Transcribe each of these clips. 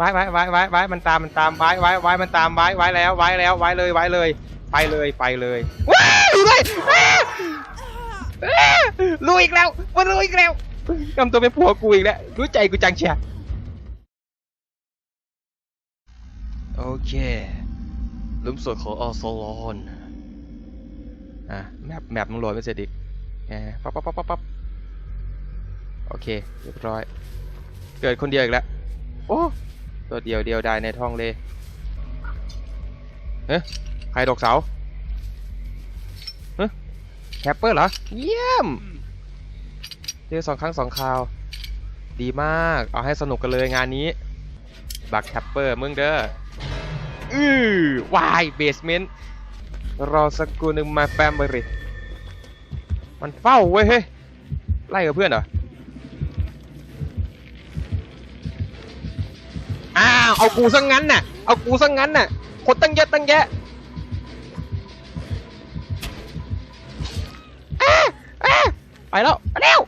ไว้ไว้ไว้ไว้ไว้มันตามมันตามไว้ไว้ไว้มันตามไว้ไว้แล้วไว้แล้วไว้เลยไว้เลย ไปเลยไปเลยว้าวรู้เลยรู้อีกแล้วมันรู้อีกแล้วทำตัวเป็นผัวกูอีกแล้วรู้ใจกูจังเชียโอเคลุมศพของออโซลอนอะแมปแมปมึงโหลดไม่เสร็จอีกแหมปั๊บปั๊บปั๊บปั๊บปั๊บโอเคเรียบร้อย เกิดคนเดียวอีกแล้วโอ้ ตัวเดียวเดียวได้ในท้องเลยเฮ้ยใครดอกเสาเฮ้ยแคปเปอร์เหรอ เยี่ยมเจอสองครั้งสองคราว ดีมาก เอาให้สนุกกันเลยงานนี้ บักแคปเปอร์มึงเด้ออือวายเบสเมนต์รอสักกูหนึ่งมาแฟมบริมันเฝ้าเว้ยเฮ้ยไล่กับเพื่อนเหรอ อ้าวเอากูซะงั้นน่ะ เอากูซะงั้นน่ะ คนตั้งเยอะตั้งแยะอ้าอ้าไปแล้วไปแล้ว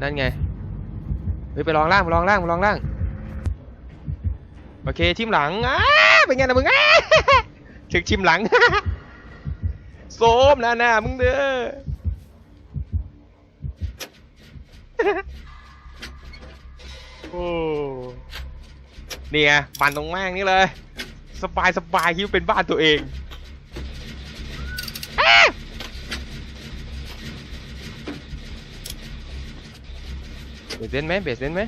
นั่นไงเฮ้ยไปลองล่างไปลองล่างไปลองล่าง โอเคทิมหลังอ้าเป็นไงนะมึงอ้าถึกชิมหลังโสมนะหน้ามึงเด้อ อ้นี่ไงปั่นตรงแม่งนี่เลย สบายสบายคิดว่าเป็นบ้านตัวเองเบสเซนไหมเบสเซนไหม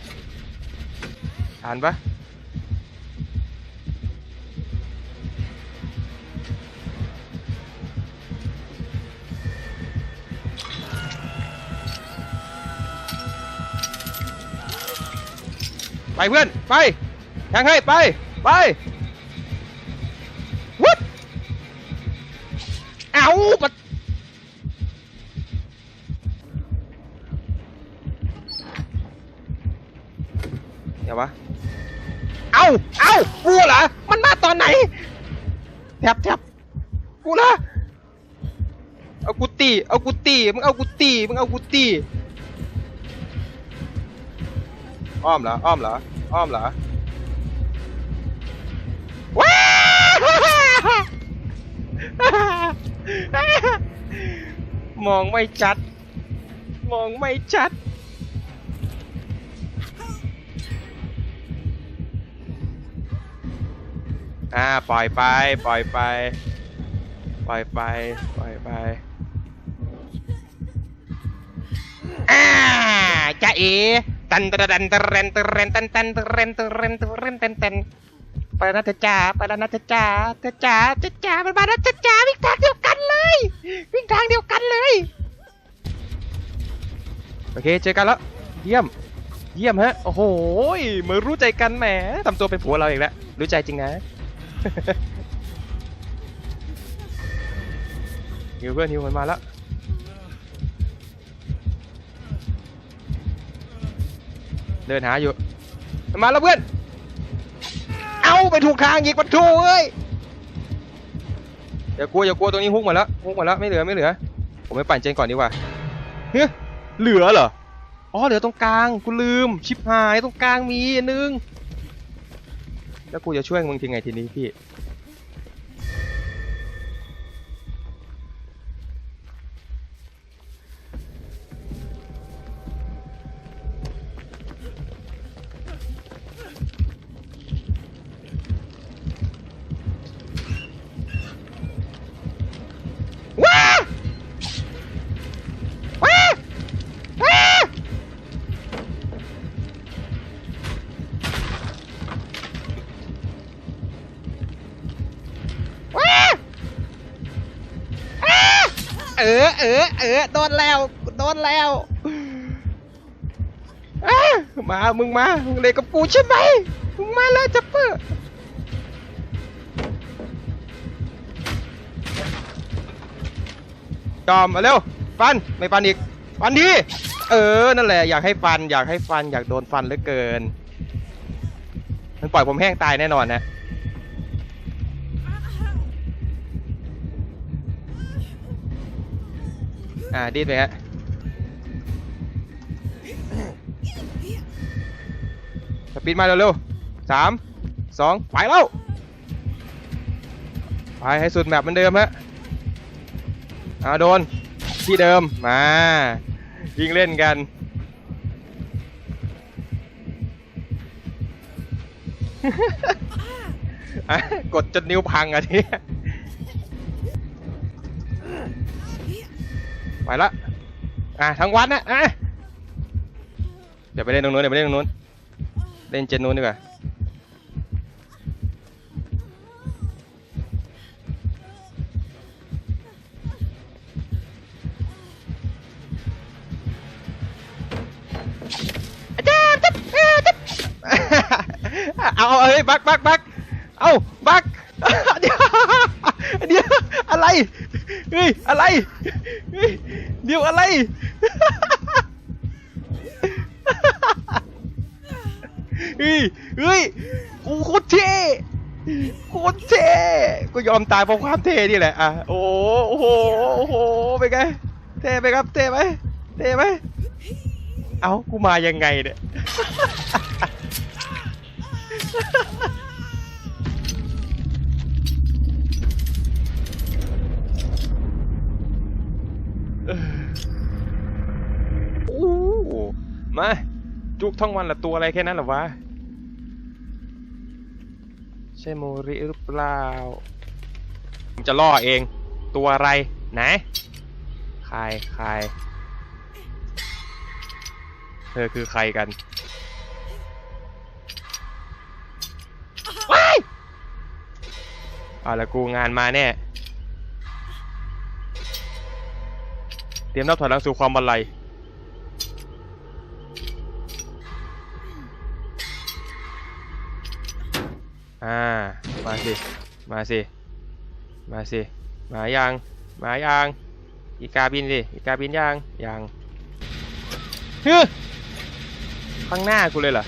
อ่านปะ ไปเพื่อน ไปแทงให้ไป ไปวุดเอาปะเดี๋ยววะ เอาเอากูเหรอ มันมาตอนไหนแทบแทบกูเหรอเอากูตี เอากูตี มึงเอากูตี มึงเอากูตี อ้อมเหรอ อ้อมเหรอ อ้อมเหรอ ว้าวมองไม่ชัด มองไม่ชัด อ่า ปล่อยไป ปล่อยไป ปล่อยไป ปล่อยไปอ่าจะเอ ตันตะดันตะเรนตะเรนตันตันตะเรนตะเรนตะเรนตันตันไปแล้วนะเธอจ๋าไปแล้วนะเธอจ๋าเธอจ๋าเธอจ๋ามันมาแล้วเธอจ๋าวิ่งทางเดียวกันเลยวิ่งทางเดียวกันเลยโอเคเจอกันแล้วเยี่ยม เยี่ยมฮะโอ้โหมือรู้ใจกันแหมทำตัวเป็นผัวเราอีกแล้วรู้ใจจริงนะหิวเพื่อนหิวมันมาแล้ว เดินหาอยู่ มาแล้วเพื่อน เอาไปถูกทางอีกประตูเอ้ยอย่ากลัวอย่ากลัวตรงนี้ฮุกหมดแล้วฮุกหมดแล้วไม่เหลือไม่เหลือ ผมไปปั่นเจนก่อนดีกว่าเฮ้ยเหลือเหรออ๋อเหลือตรงกลางกูลืมชิปหายตรงกลางมีอันนึงแล้วกูจะช่วยมึงทีไงทีนี้พี่ เออเออเออโดนแล้วโดนแล้วมามึงมามึงเลยกับกูใช่ไหมมึงมาเลยจัปเปอร์จอมมาเร็วฟันไม่ฟันอีกฟันดีเออนั่นแหละอยากให้ฟันอยากให้ฟันอยากโดนฟันเหลือเกิน มันปล่อยผมแห้งตายแน่นอนนะ อ่าดีดไปฮะสปีดมาเร็วๆสามสองไปแล้ว ไปให้สุดแมปเหมือนเดิมฮะเอาโดน ที่เดิม มายิงเล่นกันอะกดจนนิ้วพังอะที ไปละอะทั้งวันนะอะเดี๋ยวไปเล่นตรงนู้นเดี๋ยวไปเล่นตรงนู้นเล่นเจนนู้นดีกว่าเอาเอาเฮ้ยบักบักบักเอาบักเดี๋ยวเดี๋ยวอะไรเฮ้ยอะไรเฮ้ย เดี๋ยวอะไร เฮ้ยเฮ้ยกูโคตรเท่โคตรเท่กูยอมตายเพราะความเท่นี่แหละ อะ โอ้โห โอ้โห เป็นไง เท่ไหมครับ เท่ไหมเท่ไหม เอ้า กูมายังไงเนี่ย โอ้มา จุกทั้งวันละตัวอะไรแค่นั้นหรอวะ ใช่โมริหรือเปล่าผมจะล่อเอง ตัวอะไรไหนใครใครเธอคือใครกันว้ายเอาละกูงานมาแน่ เตรียมนับถอยหลังสู่ความบันไลอ่า มาสิ มาสิ มาสิ มายังมายังอีกาบินสิ อีกาบินยังยังเฮึข้างหน้ากูเลยเหรอ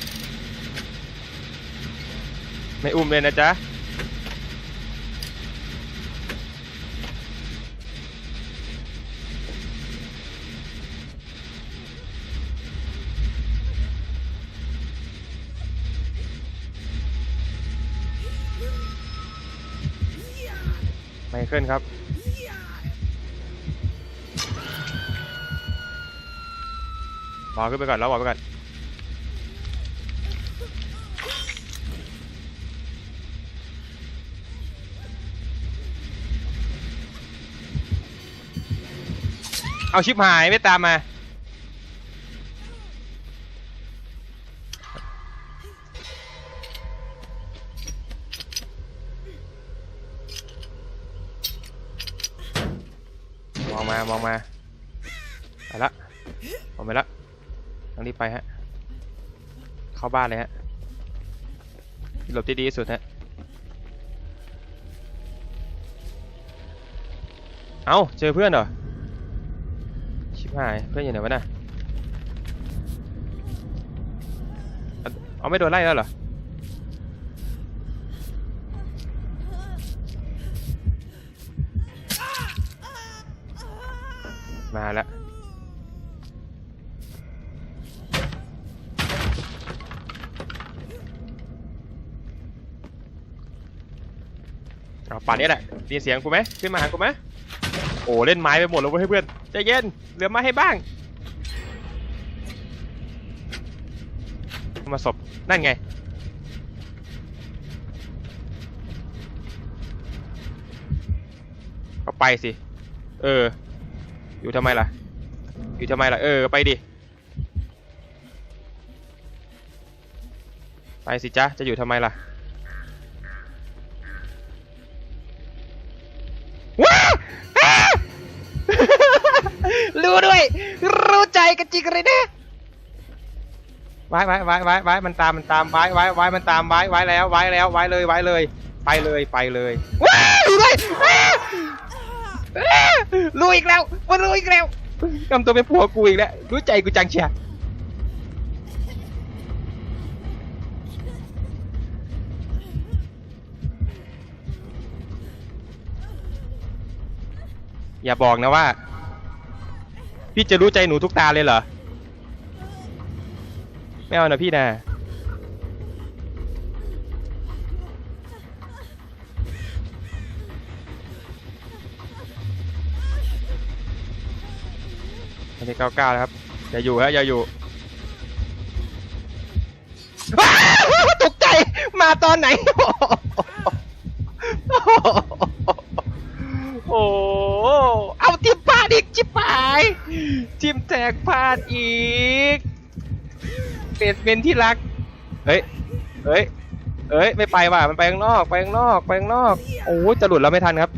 ไม่อุ้มเลยนะจ๊ะ ไมเคิลครับวางขึ้นไปก่อนแล้ววางไปก่อนเอาชิปหายไม่ตามมา มองมามองมาไปละออกไปละต้องรีบไปฮะ เข้าบ้านเลยฮะหลบที่ดีที่สุดฮะ เอาเจอเพื่อนเหรอ ชิบหาย เพื่อนอยู่ไหนวะน่ะ เอาเอาไม่โดนไล่แล้วเหรอ มาแล้วเอาป่านนี้แหละได้ยินเสียงกูไหมขึ้นมาหากูไหมโอ้เล่นไม้ไปหมดแล้วเว้ยเพื่อนใจเย็นเหลือไม้ให้บ้าง มาศพนั่นไงก็ไปสิ เออ อยู่ทำไมล่ะ อยู่ทำไมล่ะ เออ ไปดิ ไปสิจ๊ะ จะอยู่ทำไมล่ะว้าวอ้ารู้ด้วย รู้ใจกันจริงเลยนะไว้ไว้ไว้ไว้ไว้มันตามมันตามไว้ไว้ไว้มันตามไว้ไว้แล้วไว้แล้วไว้เลยไว้เลย ไปเลยไปเลยว้าวรู้ด้วยอ้าอ้า รู้อีกแล้วมันรู้อีกแล้วทำตัวเป็นผัวกูอีกแล้ว รู้ใจกูจังเชียอย่าบอกนะว่า พี่จะรู้ใจหนูทุกตาเลยเหรอ ไม่เอานะพี่นะ นาทีเก้าเก้าแล้วครับอย่าอยู่ฮะอย่าอยู่ว้าวตกใจมาตอนไหน โอ้โหเอาทิมพลาดอีกชิบหายทิมแตกพลาดอีกเป็ดเป็นที่รัก เฮ้ย เฮ้ย เฮ้ย ไม่ไปว่ะ มันไปข้างนอก ไปข้างนอก ไปข้างนอก โอ้ยจะหลุดแล้วไม่ทันครับ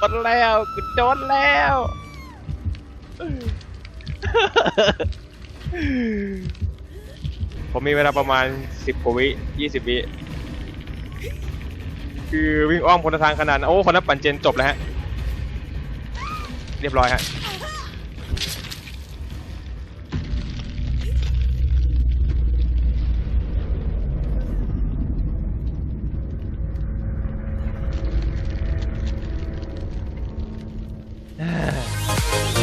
โดนแล้วกูโดนแล้วผมมีเวลาประมาณสิบกว่าวิยี่สิบวิคือวิ่งอ้อมคนละทางขนาดนั้นโอ้คนนั้นปั่นเจนจบแล้วฮะ เรียบร้อยฮะ Yeah.